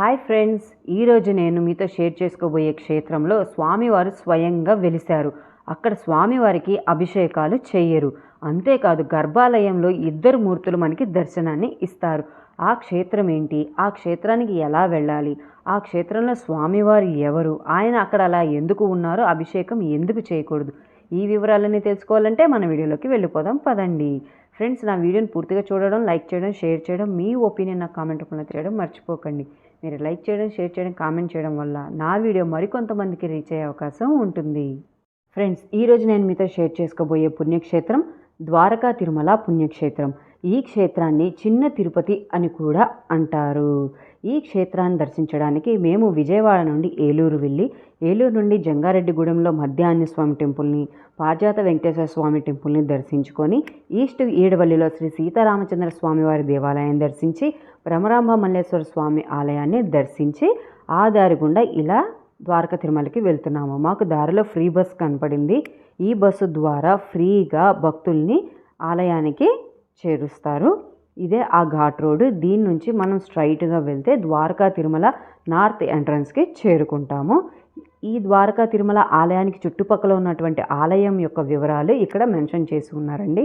Hi friends ఈరోజు నేను మీతో షేర్ చేసుకోబోయే క్షేత్రంలో స్వామివారు స్వయంగా వెలిశారు. అక్కడ స్వామివారికి అభిషేకాలు చేయరు. అంతేకాదు గర్భాలయంలో ఇద్దరు మూర్తులు మనకి దర్శనాన్ని ఇస్తారు. ఆ క్షేత్రం ఏంటి? ఆ క్షేత్రానికి ఎలా వెళ్ళాలి? ఆ క్షేత్రంలో స్వామివారు ఎవరు? ఆయన అక్కడ అలా ఎందుకు ఉన్నారో అభిషేకం ఎందుకు చేయకూడదు? ఈ వివరాలన్నీ తెలుసుకోవాలంటే మన వీడియోలోకి వెళ్ళిపోదాం పదండి. ఫ్రెండ్స్ నా వీడియోని పూర్తిగా చూడడం లైక్ చేయడం షేర్ చేయడం మీ ఒపీనియన్ నా కామెంట్ రూపంలో తెలియడం మర్చిపోకండి. మీరు లైక్ చేయడం షేర్ చేయడం కామెంట్ చేయడం వల్ల నా వీడియో మరికొంతమందికి రీచ్ అయ్యే అవకాశం ఉంటుంది. ఫ్రెండ్స్ ఈరోజు నేను మీతో షేర్ చేసుకోబోయే పుణ్యక్షేత్రం ద్వారకా తిరుమల పుణ్యక్షేత్రం. ఈ క్షేత్రాన్ని చిన్న తిరుపతి అని కూడా అంటారు. ఈ క్షేత్రాన్ని దర్శించడానికి మేము విజయవాడ నుండి ఏలూరు వెళ్ళి ఏలూరు నుండి జంగారెడ్డిగూడెంలో మధ్యాహ్న స్వామి టెంపుల్ని పార్జాత వెంకటేశ్వర స్వామి టెంపుల్ని దర్శించుకొని ఈస్ట్ ఈడవల్లిలో శ్రీ సీతారామచంద్ర స్వామివారి దేవాలయం దేవాలయాన్ని దర్శించి భ్రమరాంబ మల్లేశ్వర స్వామి ఆలయాన్ని దర్శించి ఆ దారి గుండా ఇలా ద్వారక తిరుమలకి వెళ్తున్నాము. మాకు దారిలో ఫ్రీ బస్ కనపడింది. ఈ బస్సు ద్వారా ఫ్రీగా భక్తుల్ని ఆలయానికి చేరుస్తారు. ఇదే ఆ ఘాట్ రోడ్ దీని నుంచి మనం స్ట్రైట్గా వెళ్తే ద్వారకా తిరుమల నార్త్ ఎంట్రన్స్కి చేరుకుంటాము. ఈ ద్వారకా తిరుమల ఆలయానికి చుట్టుపక్కల ఉన్నటువంటి ఆలయం యొక్క వివరాలు ఇక్కడ మెన్షన్ చేసి ఉన్నారండి.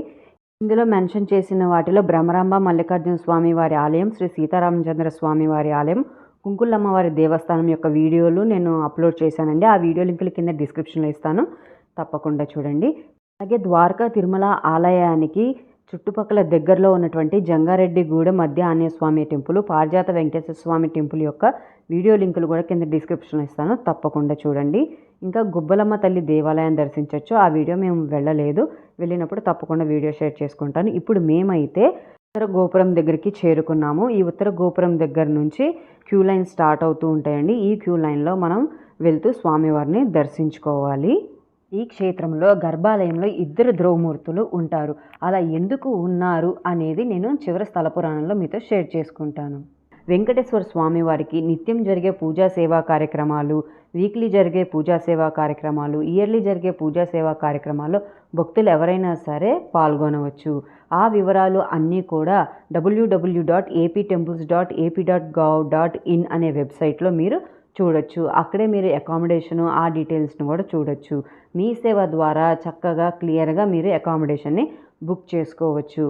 ఇందులో మెన్షన్ చేసిన వాటిలో భ్రమరాంబ మల్లికార్జున స్వామి వారి ఆలయం శ్రీ సీతారామచంద్ర స్వామి వారి ఆలయం కుంకుళ్ళమ్మ వారి దేవస్థానం యొక్క వీడియోలు నేను అప్లోడ్ చేశానండి. ఆ వీడియో లింకులు కింద డిస్క్రిప్షన్లో ఇస్తాను. తప్పకుండా చూడండి. అలాగే ద్వారకా తిరుమల ఆలయానికి చుట్టుపక్కల దగ్గరలో ఉన్నటువంటి జంగారెడ్డిగూడెం మధ్య ఆంజనేయ స్వామి టెంపుల్ పారిజాత వెంకటేశ్వర స్వామి టెంపుల్ యొక్క వీడియో లింకులు కూడా కింద డిస్క్రిప్షన్లో ఇస్తాను. తప్పకుండా చూడండి. ఇంకా గుబ్బలమ్మ తల్లి దేవాలయం దర్శించవచ్చు ఆ వీడియో మేము వెళ్ళలేదు. వెళ్ళినప్పుడు తప్పకుండా వీడియో షేర్ చేసుకుంటాను. ఇప్పుడు మేమైతే ఉత్తర గోపురం దగ్గరికి చేరుకున్నాము. ఈ ఉత్తర గోపురం దగ్గర నుంచి క్యూ లైన్ స్టార్ట్ అవుతూ ఉంటాయండి. ఈ క్యూ లైన్లో మనం వెళ్తూ స్వామివారిని దర్శించుకోవాలి. ఈ క్షేత్రంలో గర్భాలయంలో ఇద్దరు ద్రోవమూర్తులు ఉంటారు. అలా ఎందుకు ఉన్నారు అనేది నేను చివరి స్థల పురాణంలో మీతో షేర్ చేసుకుంటాను. వెంకటేశ్వర స్వామి వారికి నిత్యం జరిగే పూజా సేవా కార్యక్రమాలు వీక్లీ జరిగే పూజా సేవా కార్యక్రమాలు ఇయర్లీ జరిగే పూజా సేవా కార్యక్రమాల్లో భక్తులు ఎవరైనా సరే పాల్గొనవచ్చు. ఆ వివరాలు అన్నీ కూడా WWW dot AP temples dot AP dot gov dot in అనే వెబ్సైట్లో మీరు చూడొచ్చు. అక్కడే మీరు అకామిడేషను ఆ డీటెయిల్స్ని కూడా చూడొచ్చు. మీ సేవ ద్వారా చక్కగా క్లియర్గా మీరు అకామిడేషన్ని బుక్ చేసుకోవచ్చు.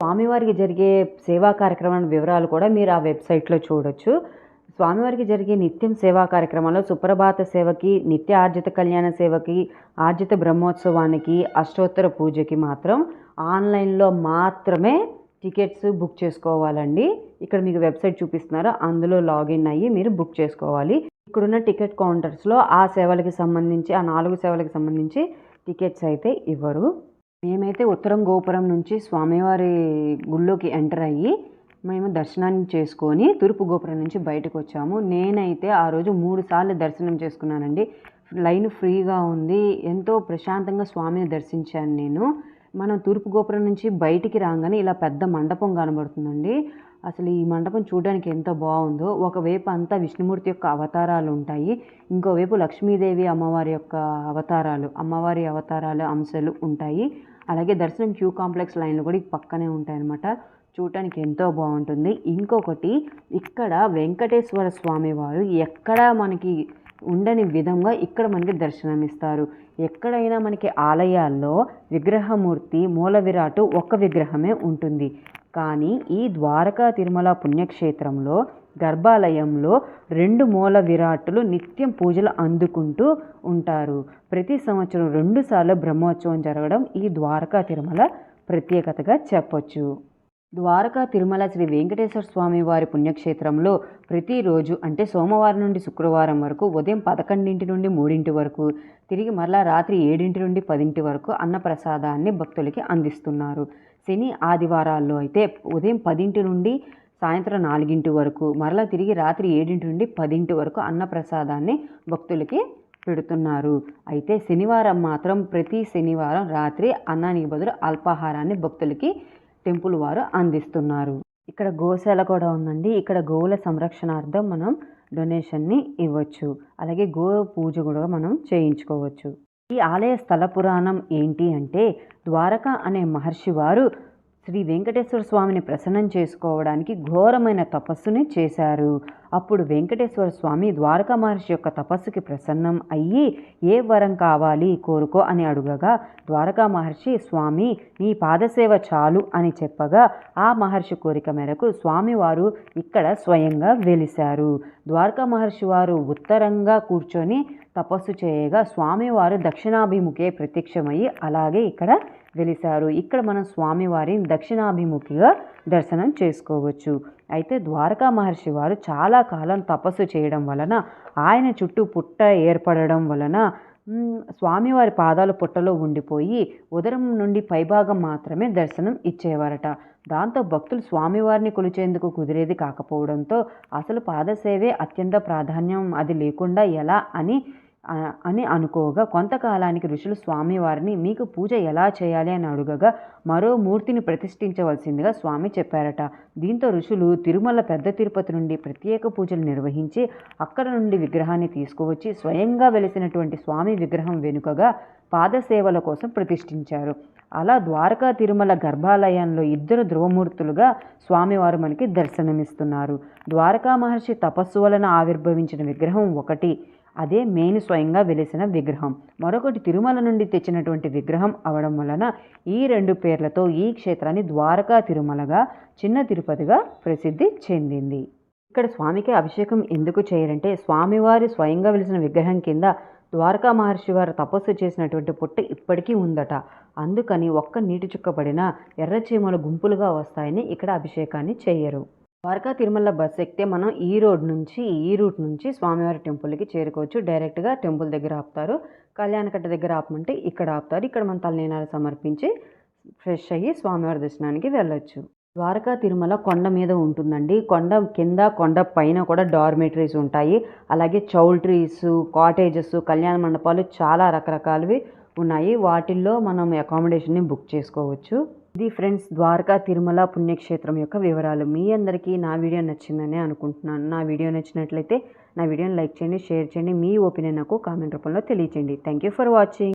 స్వామివారికి జరిగే సేవా కార్యక్రమాల వివరాలు కూడా మీరు ఆ వెబ్సైట్లో చూడొచ్చు. స్వామివారికి జరిగే నిత్యం సేవా కార్యక్రమాల్లో సుప్రభాత సేవకి నిత్య ఆర్జిత కళ్యాణ సేవకి ఆర్జిత బ్రహ్మోత్సవానికి అష్టోత్తర పూజకి మాత్రం ఆన్లైన్లో మాత్రమే టికెట్స్ బుక్ చేసుకోవాలండి. ఇక్కడ మీకు వెబ్సైట్ చూపిస్తున్నారు. అందులో లాగిన్ అయ్యి మీరు బుక్ చేసుకోవాలి. ఇక్కడున్న టికెట్ కౌంటర్స్లో ఆ సేవలకి సంబంధించి ఆ నాలుగు సేవలకు సంబంధించి టికెట్స్ అయితే ఇవ్వరు. మేమైతే ఉత్తరం గోపురం నుంచి స్వామివారి గుళ్ళోకి ఎంటర్ అయ్యి మేము దర్శనాన్ని చేసుకొని తూర్పు గోపురం నుంచి బయటకు వచ్చాము. నేనైతే ఆ రోజు మూడు సార్లు దర్శనం చేసుకున్నానండి. లైన్ ఫ్రీగా ఉంది. ఎంతో ప్రశాంతంగా స్వామిని దర్శించాను నేను. మనం తూర్పు గోపురం నుంచి బయటికి రాగానే ఇలా పెద్ద మండపం కనబడుతుందండి. అసలు ఈ మండపం చూడడానికి ఎంత బాగుందో. ఒకవైపు అంతా విష్ణుమూర్తి యొక్క అవతారాలు ఉంటాయి. ఇంకోవైపు లక్ష్మీదేవి అమ్మవారి యొక్క అవతారాలు అమ్మవారి అవతారాలు అంశాలు ఉంటాయి. అలాగే దర్శనం క్యూ కాంప్లెక్స్ లైన్లు కూడా పక్కనే ఉంటాయన్నమాట. చూడటానికి ఎంతో బాగుంటుంది. ఇంకొకటి ఇక్కడ వెంకటేశ్వర స్వామి వారు ఎక్కడ మనకి ఉండని విధంగా ఇక్కడ మనకి దర్శనం ఇస్తారు ఎక్కడైనా మనకి ఆలయాల్లో విగ్రహమూర్తి మూల విరాటు ఒక్క విగ్రహమే ఉంటుంది. కానీ ఈ ద్వారకా తిరుమల పుణ్యక్షేత్రంలో గర్భాలయంలో రెండు మూల విరాట్లు నిత్యం పూజలు అందుకుంటూ ఉంటారు. ప్రతి సంవత్సరం రెండుసార్లు బ్రహ్మోత్సవం జరగడం ఈ ద్వారకా తిరుమల ప్రత్యేకతగా చెప్పొచ్చు. ద్వారకా తిరుమల శ్రీ వెంకటేశ్వర స్వామి వారి పుణ్యక్షేత్రంలో ప్రతిరోజు అంటే సోమవారం నుండి శుక్రవారం వరకు ఉదయం పదకొండింటి నుండి మూడింటి వరకు తిరిగి మరలా రాత్రి ఏడింటి నుండి పదింటి వరకు అన్నప్రసాదాన్ని భక్తులకి అందిస్తున్నారు. శని ఆదివారాల్లో అయితే ఉదయం పదింటి నుండి సాయంత్రం నాలుగింటి వరకు మరలా తిరిగి రాత్రి ఏడింటి నుండి పదింటి వరకు అన్నప్రసాదాన్ని భక్తులకి పెడుతున్నారు. అయితే శనివారం మాత్రం ప్రతి శనివారం రాత్రి అన్నానికి బదులు అల్పాహారాన్ని భక్తులకి టెంపుల్ వారు అందిస్తున్నారు. ఇక్కడ గోశాల కూడా ఉందండి. ఇక్కడ గోవుల సంరక్షణార్థం మనం డొనేషన్ని ఇవ్వచ్చు. అలాగే గో పూజ కూడా మనం చేయించుకోవచ్చు. ఈ ఆలయ స్థల పురాణం ఏంటి అంటే ద్వారక అనే మహర్షి వారు శ్రీ వెంకటేశ్వర స్వామిని ప్రసన్నం చేసుకోవడానికి ఘోరమైన తపస్సుని చేశారు. అప్పుడు వెంకటేశ్వర స్వామి ద్వారకా మహర్షి యొక్క తపస్సుకి ప్రసన్నం అయ్యి ఏ వరం కావాలి కోరుకో అని అడుగగా ద్వారకా మహర్షి స్వామి నీ పాదసేవ చాలు అని చెప్పగా ఆ మహర్షి కోరిక మేరకు స్వామివారు ఇక్కడ స్వయంగా వెలిశారు. ద్వారకా మహర్షి వారు ఉత్తరంగా కూర్చొని తపస్సు చేయగా స్వామివారు దక్షిణాభిముఖే ప్రత్యక్షమయ్యి అలాగే ఇక్కడ వెలిశారు. ఇక్కడ మనం స్వామివారిని దక్షిణాభిముఖిగా దర్శనం చేసుకోవచ్చు. అయితే ద్వారకా మహర్షి వారు చాలా కాలం తపస్సు చేయడం వలన ఆయన చుట్టూ పుట్ట ఏర్పడడం వలన స్వామివారి పాదాలు పుట్టలో ఉండిపోయి ఉదరం నుండి పైభాగం మాత్రమే దర్శనం ఇచ్చేవారట. దాంతో భక్తులు స్వామివారిని కొలిచేందుకు కుదిరేది కాకపోవడంతో అసలు పాదసేవే అత్యంత ప్రాధాన్యం అది లేకుండా ఎలా అని అని అనుకోగా కొంతకాలానికి ఋషులు స్వామివారిని మీకు పూజ ఎలా చేయాలి అని అడుగగా మరో మూర్తిని ప్రతిష్ఠించవలసిందిగా స్వామి చెప్పారట. దీంతో ఋషులు తిరుమల పెద్ద తిరుపతి నుండి ప్రత్యేక పూజలు నిర్వహించి అక్కడ నుండి విగ్రహాన్ని తీసుకువచ్చి స్వయంగా వెలిసినటువంటి స్వామి విగ్రహం వెనుకగా పాదసేవల కోసం ప్రతిష్ఠించారు. అలా ద్వారకా తిరుమల గర్భాలయంలో ఇద్దరు ధ్రువమూర్తులుగా స్వామివారు మనకి దర్శనమిస్తున్నారు. ద్వారకా మహర్షి తపస్సు వలన ఆవిర్భవించిన విగ్రహం ఒకటి. అదే మేని స్వయంగా వెలిసిన విగ్రహం. మరొకటి తిరుమల నుండి తెచ్చినటువంటి విగ్రహం అవడం వలన ఈ రెండు పేర్లతో ఈ క్షేత్రాన్ని ద్వారకా తిరుమలగా చిన్న తిరుపతిగా ప్రసిద్ధి చెందింది. ఇక్కడ స్వామికి అభిషేకం ఎందుకు చేయరంటే స్వామివారి స్వయంగా వెలిసిన విగ్రహం కింద ద్వారకా మహర్షి వారు తపస్సు చేసినటువంటి పుట్ట ఇప్పటికీ ఉందట. అందుకని ఒక్క నీటి చుక్కబడిన ఎర్రచీమలు గుంపులుగా వస్తాయని ఇక్కడ అభిషేకాన్ని చేయరు ద్వారకా తిరుమల బస్ ఎక్కితే మనం ఈ రోడ్ నుంచి ఈ రూట్ నుంచి స్వామివారి టెంపుల్కి చేరుకోవచ్చు. డైరెక్ట్గా టెంపుల్ దగ్గర ఆపుతారు. కళ్యాణకట్ట దగ్గర ఆపమంటే ఇక్కడ ఆపుతారు. ఇక్కడ మనం తలనీనాలు సమర్పించి ఫ్రెష్ అయ్యి స్వామివారి దర్శనానికి వెళ్ళొచ్చు. ద్వారకా తిరుమల కొండ మీద ఉంటుందండి. కొండ కింద కొండ పైన కూడా డార్మెటరీస్ ఉంటాయి. అలాగే చౌల్ట్రీస్ కాటేజెస్ కళ్యాణ మండపాలు చాలా రకరకాలవి ఉన్నాయి. వాటిల్లో మనం అకామిడేషన్ని బుక్ చేసుకోవచ్చు. ఇది ఫ్రెండ్స్ ద్వారకా తిరుమల పుణ్యక్షేత్రం యొక్క వివరాలు. మీ అందరికీ నా వీడియో నచ్చిందని అనుకుంటున్నాను. నా వీడియో నచ్చినట్లయితే నా వీడియోని లైక్ చేయండి షేర్ చేయండి. మీ ఒపీనియన్ నాకు కామెంట్ రూపంలో తెలియచేయండి. Thank you for watching.